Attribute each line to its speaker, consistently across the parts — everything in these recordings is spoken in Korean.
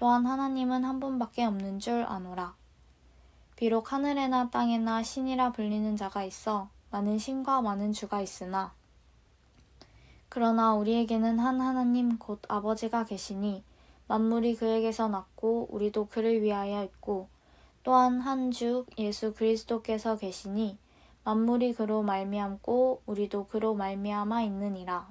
Speaker 1: 또한 하나님은 한 분밖에 없는 줄 아노라. 비록 하늘에나 땅에나 신이라 불리는 자가 있어 많은 신과 많은 주가 있으나 그러나 우리에게는 한 하나님 곧 아버지가 계시니 만물이 그에게서 났고 우리도 그를 위하여 있고 또한 한 주 예수 그리스도께서 계시니 만물이 그로 말미암고 우리도 그로 말미암아 있느니라.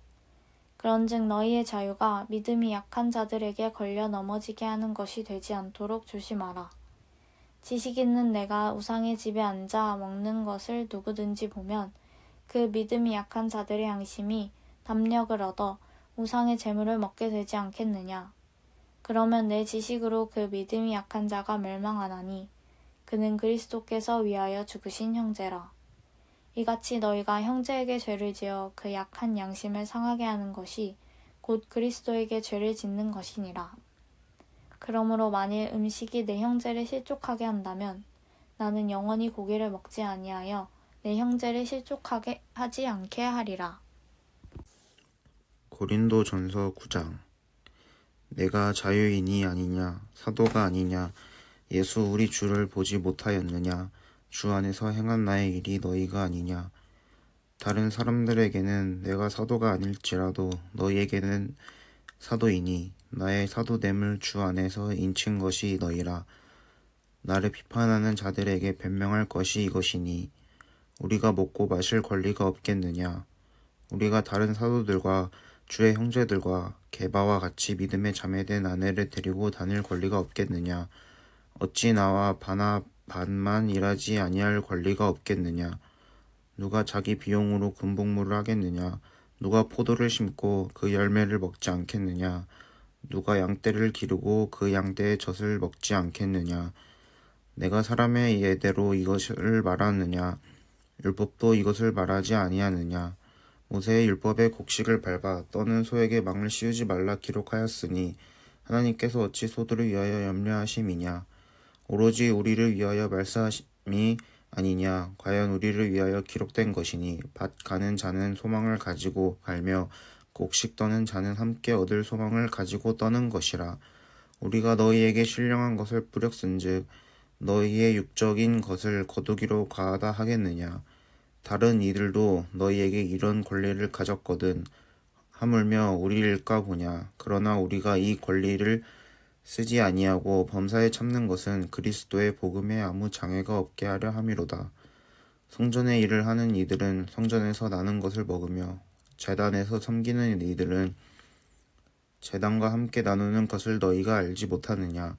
Speaker 1: 그런즉 너희의 자유가 믿음이 약한 자들에게 걸려 넘어지게 하는 것이 되지 않도록 조심하라. 지식 있는 내가 우상의 집에 앉아 먹는 것을 누구든지 보면 그 믿음이 약한 자들의 양심이 담력을 얻어 우상의 재물을 먹게 되지 않겠느냐. 그러면 내 지식으로 그 믿음이 약한 자가 멸망하나니 그는 그리스도께서 위하여 죽으신 형제라. 이같이 너희가 형제에게 죄를 지어 그 약한 양심을 상하게 하는 것이 곧 그리스도에게 죄를 짓는 것이니라. 그러므로 만일 음식이 내 형제를 실족하게 한다면 나는 영원히 고기를 먹지 아니하여 내 형제를 실족하게 하지 않게 하리라.
Speaker 2: 고린도 전서 9장 내가 자유인이 아니냐 사도가 아니냐 예수 우리 주를 보지 못하였느냐 주 안에서 행한 나의 일이 너희가 아니냐. 다른 사람들에게는 내가 사도가 아닐지라도 너희에게는 사도이니 나의 사도됨을 주 안에서 인친 것이 너희라. 나를 비판하는 자들에게 변명할 것이 이것이니 우리가 먹고 마실 권리가 없겠느냐. 우리가 다른 사도들과 주의 형제들과 개바와 같이 믿음에 자매된 아내를 데리고 다닐 권리가 없겠느냐. 어찌 나와 바나 반만 일하지 아니할 권리가 없겠느냐? 누가 자기 비용으로 군복무를 하겠느냐? 누가 포도를 심고 그 열매를 먹지 않겠느냐? 누가 양떼를 기르고 그 양떼의 젖을 먹지 않겠느냐? 내가 사람의 예대로 이것을 말하느냐? 율법도 이것을 말하지 아니하느냐? 모세의 율법의 곡식을 밟아 떠는 소에게 망을 씌우지 말라 기록하였으니 하나님께서 어찌 소들을 위하여 염려하심이냐 오로지 우리를 위하여 말씀하심이 아니냐. 과연 우리를 위하여 기록된 것이니. 밭 가는 자는 소망을 가지고 갈며 곡식 떠는 자는 함께 얻을 소망을 가지고 떠는 것이라. 우리가 너희에게 신령한 것을 뿌렸은즉 너희의 육적인 것을 거두기로 과하다 하겠느냐. 다른 이들도 너희에게 이런 권리를 가졌거든. 하물며 우리일까 보냐. 그러나 우리가 이 권리를 쓰지 아니하고 범사에 참는 것은 그리스도의 복음에 아무 장애가 없게 하려 함이로다. 성전의 일을 하는 이들은 성전에서 나는 것을 먹으며 재단에서 섬기는 이들은 재단과 함께 나누는 것을 너희가 알지 못하느냐.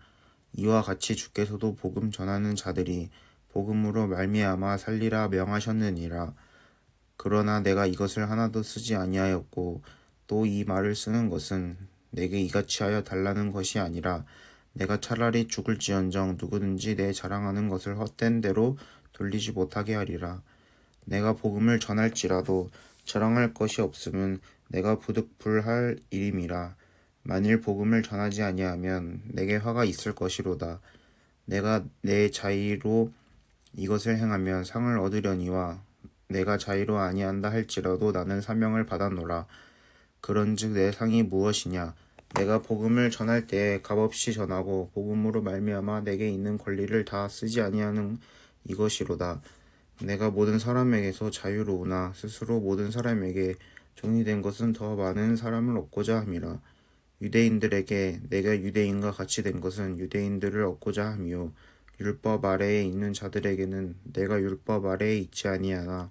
Speaker 2: 이와 같이 주께서도 복음 전하는 자들이 복음으로 말미암아 살리라 명하셨느니라. 그러나 내가 이것을 하나도 쓰지 아니하였고 또 이 말을 쓰는 것은 내게 이같이 하여 달라는 것이 아니라 내가 차라리 죽을지언정 누구든지 내 자랑하는 것을 헛된 대로 돌리지 못하게 하리라. 내가 복음을 전할지라도 자랑할 것이 없음은 내가 부득불할 일임이라. 만일 복음을 전하지 아니하면 내게 화가 있을 것이로다. 내가 내 자의로 이것을 행하면 상을 얻으려니와 내가 자의로 아니한다 할지라도 나는 사명을 받아노라. 그런즉 내 상이 무엇이냐? 내가 복음을 전할 때에 값없이 전하고 복음으로 말미암아 내게 있는 권리를 다 쓰지 아니하는 이것이로다. 내가 모든 사람에게서 자유로우나 스스로 모든 사람에게 종이 된 것은 더 많은 사람을 얻고자 함이라. 유대인들에게 내가 유대인과 같이 된 것은 유대인들을 얻고자 함이요 율법 아래에 있는 자들에게는 내가 율법 아래에 있지 아니하나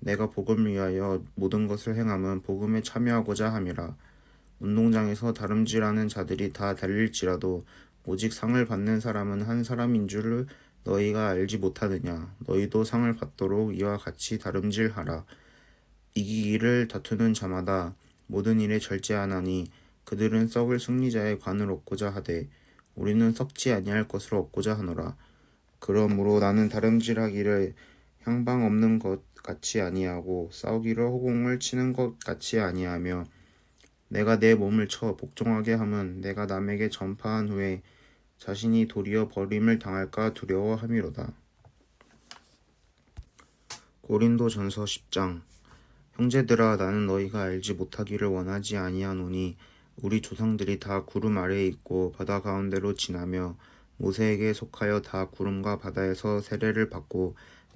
Speaker 2: 내가 복음을 위하여 모든 것을 행함은 복음에 참여하고자 함이라. 운동장에서 다름질하는 자들이 다 달릴지라도 오직 상을 받는 사람은 한 사람인 줄을 너희가 알지 못하느냐. 너희도 상을 받도록 이와 같이 다름질하라. 이기기를 다투는 자마다 모든 일에 절제하나니 그들은 썩을 승리자의 관을 얻고자 하되 우리는 썩지 아니할 것을 얻고자 하노라. 그러므로 나는 다름질하기를 향방 없는 것 같이 아니하고 싸우기를 허공을 치는 것 같이 아니하며 내가 내 몸을 쳐 복종하게 함은 내가 남에게 전파한 후에 자신이 도리어 버림을 당할까 두려워함이로다. 고린도 전서 10장 형제들아 나는 너희가 알지 못하기를 원하지 아니하노니 우리 조상들이 다 구름 아래에 있고 바다 가운데로 지나며 모세에게 속하여 다 구름과 바다에서 세례를 받고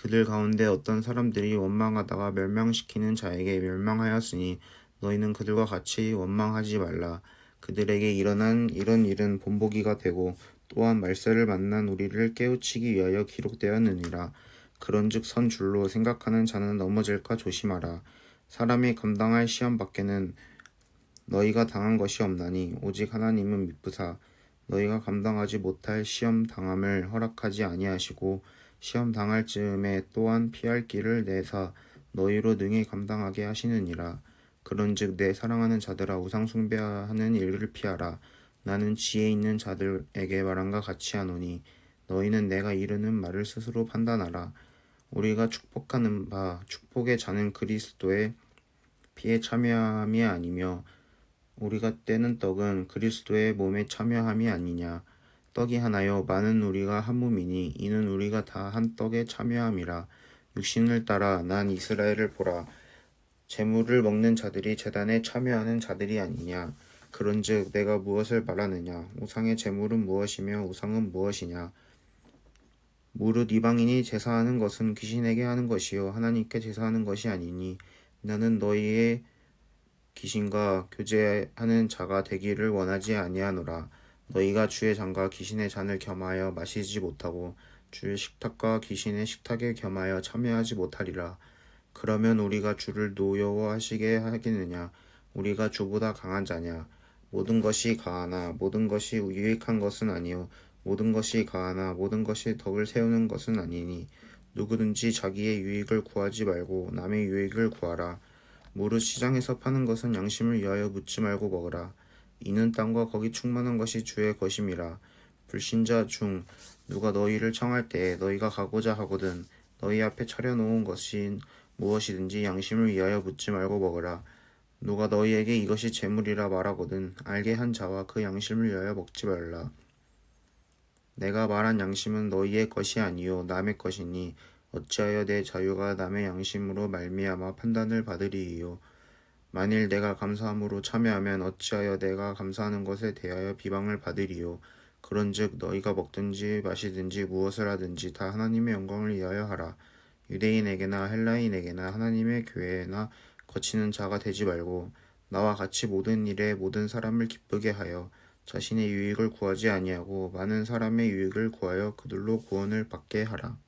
Speaker 2: 그들 가운데 어떤 사람들이 원망하다가 멸망시키는 자에게 멸망하였으니 너희는 그들과 같이 원망하지 말라. 그들에게 일어난 이런 일은 본보기가 되고 또한 말세를 만난 우리를 깨우치기 위하여 기록되었느니라. 그런즉 선 줄로 생각하는 자는 넘어질까 조심하라. 사람이 감당할 시험 밖에는 너희가 당한 것이 없나니 오직 하나님은 미쁘사 너희가 감당하지 못할 시험 당함을 허락하지 아니하시고 시험 당할 즈음에 또한 피할 길을 내사 너희로 능히 감당하게 하시느니라. 그런즉 내 사랑하는 자들아 우상 숭배하는 일을 피하라. 나는 지혜 있는 자들에게 말한과 같이 하노니 너희는 내가 이르는 말을 스스로 판단하라. 우리가 축복하는 바 축복의 자는 그리스도의 피에 참여함이 아니며 우리가 떼는 떡은 그리스도의 몸에 참여함이 아니냐 떡이 하나요? 많은 우리가 한 몸이니 이는 우리가 다 한 떡에 참여함이라. 육신을 따라 난 이스라엘을 보라. 재물을 먹는 자들이 재단에 참여하는 자들이 아니냐. 그런즉 내가 무엇을 말하느냐? 우상의 재물은 무엇이며 우상은 무엇이냐? 무릇 이방인이 제사하는 것은 귀신에게 하는 것이요 하나님께 제사하는 것이 아니니 나는 너희의 귀신과 교제하는 자가 되기를 원하지 아니하노라 너희가 주의 잔과 귀신의 잔을 겸하여 마시지 못하고 주의 식탁과 귀신의 식탁에 겸하여 참여하지 못하리라. 그러면 우리가 주를 노여워하시게 하겠느냐? 우리가 주보다 강한 자냐? 모든 것이 가하나 모든 것이 유익한 것은 아니요 모든 것이 가하나 모든 것이 덕을 세우는 것은 아니니 누구든지 자기의 유익을 구하지 말고 남의 유익을 구하라. 무릇 시장에서 파는 것은 양심을 위하여 묻지 말고 먹으라 이는 땅과 거기 충만한 것이 주의 것임이라. 불신자 중 누가 너희를 청할 때에 너희가 가고자 하거든 너희 앞에 차려놓은 것이 무엇이든지 양심을 위하여 묻지 말고 먹으라. 누가 너희에게 이것이 재물이라 말하거든 알게 한 자와 그 양심을 위하여 먹지 말라. 내가 말한 양심은 너희의 것이 아니요 남의 것이니 어찌하여 내 자유가 남의 양심으로 말미암아 판단을 받으리이요 만일 내가 감사함으로 참여하면 어찌하여 내가 감사하는 것에 대하여 비방을 받으리요 그런즉 너희가 먹든지 마시든지 무엇을 하든지 다 하나님의 영광을 위하여 하라 유대인에게나 헬라인에게나 하나님의 교회나 거치는 자가 되지 말고 나와 같이 모든 일에 모든 사람을 기쁘게 하여 자신의 유익을 구하지 아니하고 많은 사람의 유익을 구하여 그들로 구원을 받게 하라.